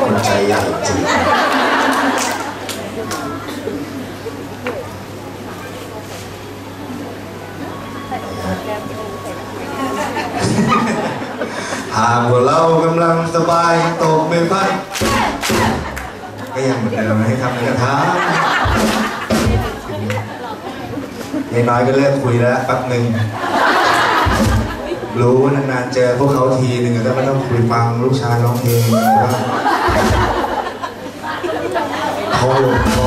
คนใจใหญ่จริงหากว่าเรากำลังสบายตกไม่พัดก็ยังเหมือนเดิมให้ทำในกระทะยายน้อยก็เลิกคุยแล้วแป๊บหนึ่ง รู้ว่านานๆเจอพวกเขาทีหนึ่งก็ไม่ต้องคุยฟังลูกชายร้องเพลงว่าเขาเขา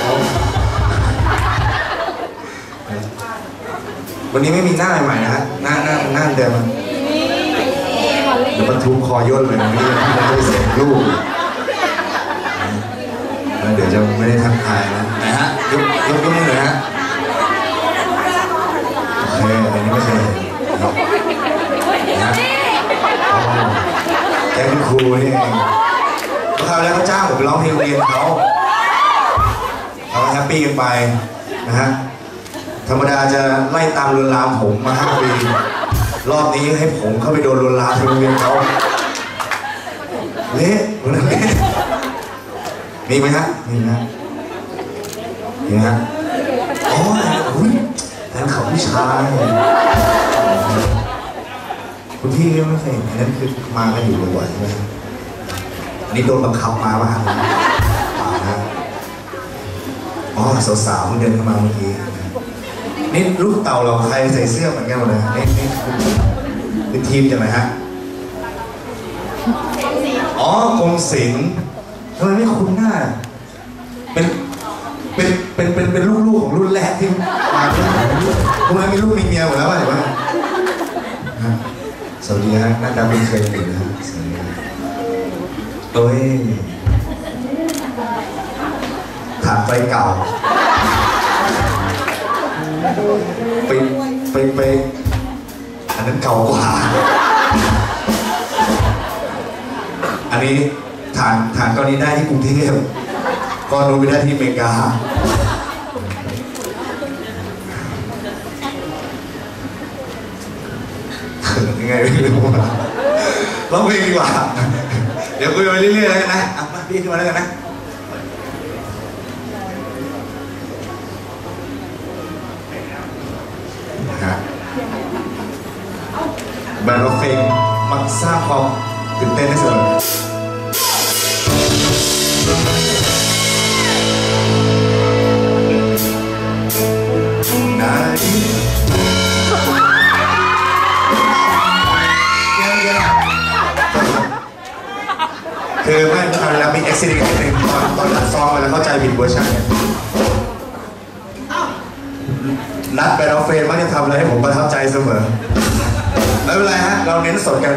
เขาวันนี้ไม่มีหน้าใหม่นะฮะหน้าหน้าหน้าเดิมเดี๋ยวมันทุบคอย่นเลยนะนี่มันไม่ได้เสียงลูกแล้วเดี๋ยวจะไม่ได้ทักทายนะไหนฮะยกยกยกมือหน่อยฮะโอเคอันนี้ไม่เคยเห็นครับนะอ๋อแกเป็นค รูนี่เองคราวแล้วเขาจ้างผมไปร้องเพลงโรงเรียนเขาเขาแฮปปี้กันไปนะฮะ ธรรมดาจะไล่ตามลวนลามผมมาห้าปี รอบนี้ให้ผมเข้าไปโดนลวนลามที่โรงเรียนเขาเละวันนั้นเละมีไหมฮะมีไหมฮะมีไหมฮะอ๋ออุ้ยแฟนเขาผู้ชายคุณพี่ก็ไม่เคยเห็นอันนั้นคือมากันอยู่บ่อยใช่ไหม นนี้โดนบังคับมาป่ะฮะเปล่านะอ๋อสาวๆเพิ่งเดินเข้ามาเมื่อกี้นี่ลูกเต่าเราใครใส่เสื้อเหมือนกันหมดเลยนี่นี่คือทีมจากไหนฮะอ๋อกรมศิลป์ทำไมไม่คุ้นหน้า เป็นเป็นเป็นเป็นเป็นลูกๆของรุ่นแรกที่มาพวกนั้นมีลูกมีเมียหมดแล้วป่ะเห็นป่ะฮะสวัสดีฮะหน้าตาเป็นเคยอยู่นะฮะสวัสดี ฮะโอ้ยถามไฟเก่า ไปไปไปอันนั้นเก่ากว่า อันนี้ฐานฐานก้อนนี้ได้ที่กรุงเทพก้อนนู้นไปได้ที่อเมริกาเขินยังไงไม่รู้อะร้องเพลงดีกว่า ดี๋ยวคุยไปเรื่อยๆแล้วกันนะอะมาพี่ขึ้นมาแล้วกันนะนะฮะแบรนด์รถเฟงมักสร้างความตื่นเต้นให้เสมอ คือไม่คราวที่แล้วมีอุบิเหตุนิดนึงตอนตอนอัดซองไปแล้วเข้าใจผิดเวอร์ชันเนี่ยนัดไปเราเฟรมมักจะทำอะไรให้ผมประทับใจเสมอไม่เป็นไรฮะ เราเน้นสดกัน